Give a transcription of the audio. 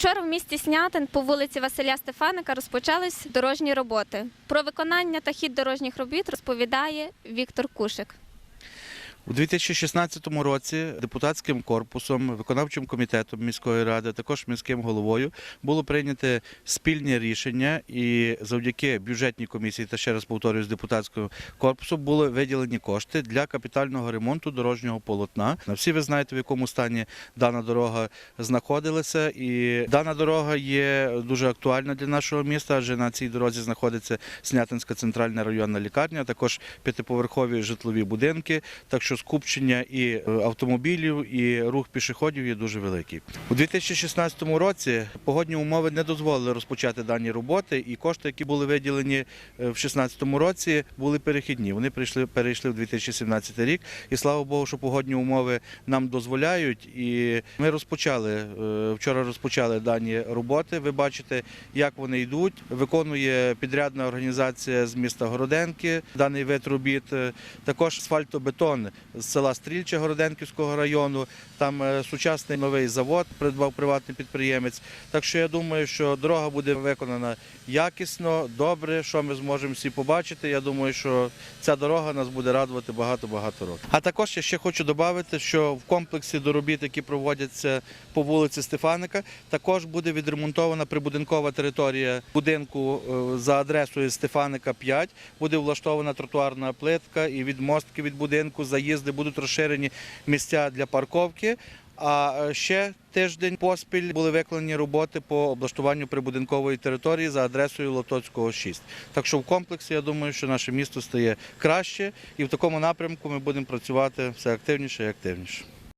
Вчора в місті Снятин по вулиці Василя Стефаника розпочались дорожні роботи. Про виконання та хід дорожніх робіт розповідає Віктор Кушик. У 2016 році депутатським корпусом, виконавчим комітетом міської ради, також міським головою було прийнято спільне рішення, і завдяки бюджетній комісії та ще раз повторюю, з депутатського корпусу були виділені кошти для капітального ремонту дорожнього полотна. Всі ви знаєте, в якому стані дана дорога знаходилася, і дана дорога є дуже актуальна для нашого міста, адже на цій дорозі знаходиться Снятинська центральна районна лікарня, також п'ятиповерхові житлові будинки. Так що скупчення і е, автомобілів, і рух пішоходів є дуже великий. У 2016 році погодні умови не дозволили розпочати дані роботи, і кошти, які були виділені е, в 2016 році, були перехідні. Вони прийшли перейшли в 2017 рік. І слава Богу, що погодні умови нам дозволяють. І ми розпочали е, вчора. Розпочали дані роботи. Ви бачите, як вони йдуть. Виконує підрядна організація з міста Городенки. Даний вид робіт. Також асфальтобетон з села Стрільче Городенківського району. Там е, сучасний новий завод придбав приватний підприємець. Так що я думаю, що дорога буде виконана якісно, добре, що ми зможемо всі побачити. Я думаю, що ця дорога нас буде радувати багато-багато років. А також я ще хочу додати, що в комплексі до робіт, які проводяться по вулиці Стефаника, також буде відремонтована прибудинкова територія будинку е, за адресою Стефаника 5. Буде влаштована тротуарна плитка і відмостки від будинку, заїзди будуть розширені місця для парковки. А е, ще тиждень поспіль були виконані роботи по облаштуванню прибудинкової території за адресою Лотоцького 6. Так що в комплексі я думаю, що наше місто стає краще, і в такому напрямку ми будемо працювати все активніше і активніше.